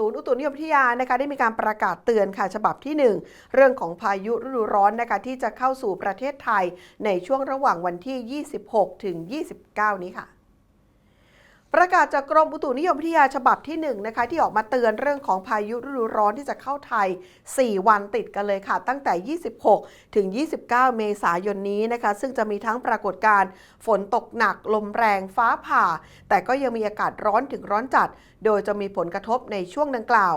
ศูนย์อุตุนิยมวิทยานะคะได้มีการประกาศเตือนค่ะฉบับที่ 1 เรื่องของพายุฤดูร้อนนะคะที่จะเข้าสู่ประเทศไทยในช่วงระหว่างวันที่ 26 ถึง 29 นี้ค่ะ ประกาศจากกรมอุตุนิยมวิทยาฉบับที่1นะคะที่ออกมาเตือนเรื่องของพายุฤดูร้อนที่จะเข้าไทย 4 วันติดกันเลยค่ะ ตั้งแต่ 26 ถึง 29 เมษายนนี้นะคะ ซึ่งจะมีทั้งปรากฏการณ์ฝนตกหนักลมแรงฟ้าผ่า แต่ก็ยังมีอากาศร้อนถึงร้อนจัด โดยจะมีผลกระทบในช่วงดังกล่าว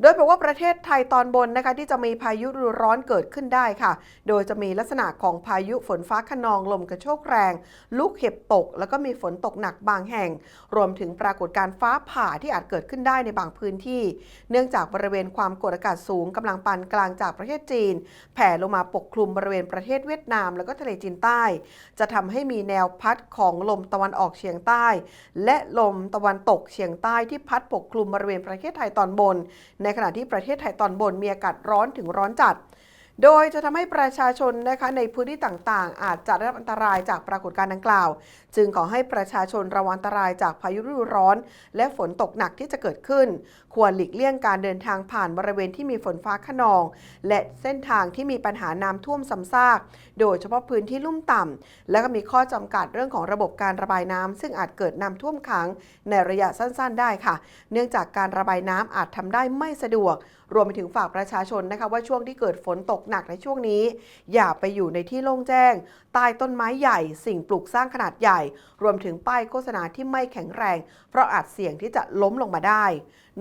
โดยบอกว่าประเทศไทยตอนบนนะคะที่จะมีพายุฤดูร้อนเกิดขึ้นได้ค่ะ โดยจะมีลักษณะของพายุฝนฟ้าขนองลมกระโชกแรง ลูกเห็บตก แล้วก็มีฝนตกหนักบางแห่ง รวมถึงปรากฏการณ์ฟ้าผ่าที่อาจเกิดขึ้นได้ในบางพื้นที่ เนื่องจากบริเวณความกดอากาศสูงกำลังปานกลางจากประเทศจีน แผ่ลงมาปกคลุมบริเวณประเทศเวียดนาม แล้วก็ทะเลจีนใต้ จะทำให้มีแนวพัดของลมตะวันออกเฉียงใต้ และลมตะวันตกเฉียงใต้ที่พัดปกคลุมบริเวณประเทศไทยตอนบนในขณะที่ประเทศไทยตอนบนมีอากาศร้อนถึงร้อนจัด โดยจะทำให้ประชาชนนะคะในพื้นที่ต่างๆ อาจจะได้รับอันตรายจากปรากฏการณ์ดังกล่าว จึงขอให้ประชาชนระวังอันตรายจากพายุฤดูร้อน และฝนตกหนักที่จะเกิดขึ้น ควรหลีกเลี่ยงการเดินทางผ่านบริเวณที่มีฝนฟ้าขนอง และเส้นทางที่มีปัญหาน้ำท่วมซ้ำซาก โดยเฉพาะพื้นที่ลุ่มต่ำและก็มีข้อจำกัดเรื่องของระบบการระบายน้ำซึ่งอาจเกิดน้ำท่วมขังในระยะสั้นๆ ได้ค่ะ เนื่องจากการระบายน้ำอาจทำได้ไม่สะดวก รวมไปถึงฝากประชาชนนะคะว่าช่วงที่เกิดฝนตกหนักในช่วงนี้ อย่าไปอยู่ในที่โล่งแจ้ง ใต้ต้นไม้ใหญ่ สิ่งปลูกสร้างขนาดใหญ่ รวมถึงป้ายโฆษณาที่ไม่แข็งแรง เพราะอาจเสี่ยงที่จะล้มลงมาได้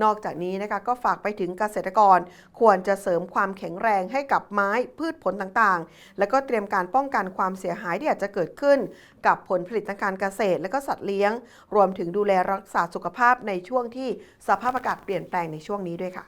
นอกจากนี้นะคะก็ฝากไปถึงเกษตรกร ควรจะเสริมความแข็งแรงให้กับไม้พืชผลต่างๆ แล้วก็เตรียมการป้องกันความเสียหายที่อาจจะเกิดขึ้น กับผลผลิตทางการเกษตร และก็สัตว์เลี้ยง รวมถึงดูแลรักษาสุขภาพในช่วงที่สภาพอากาศเปลี่ยนแปลงในช่วงนี้ด้วยค่ะ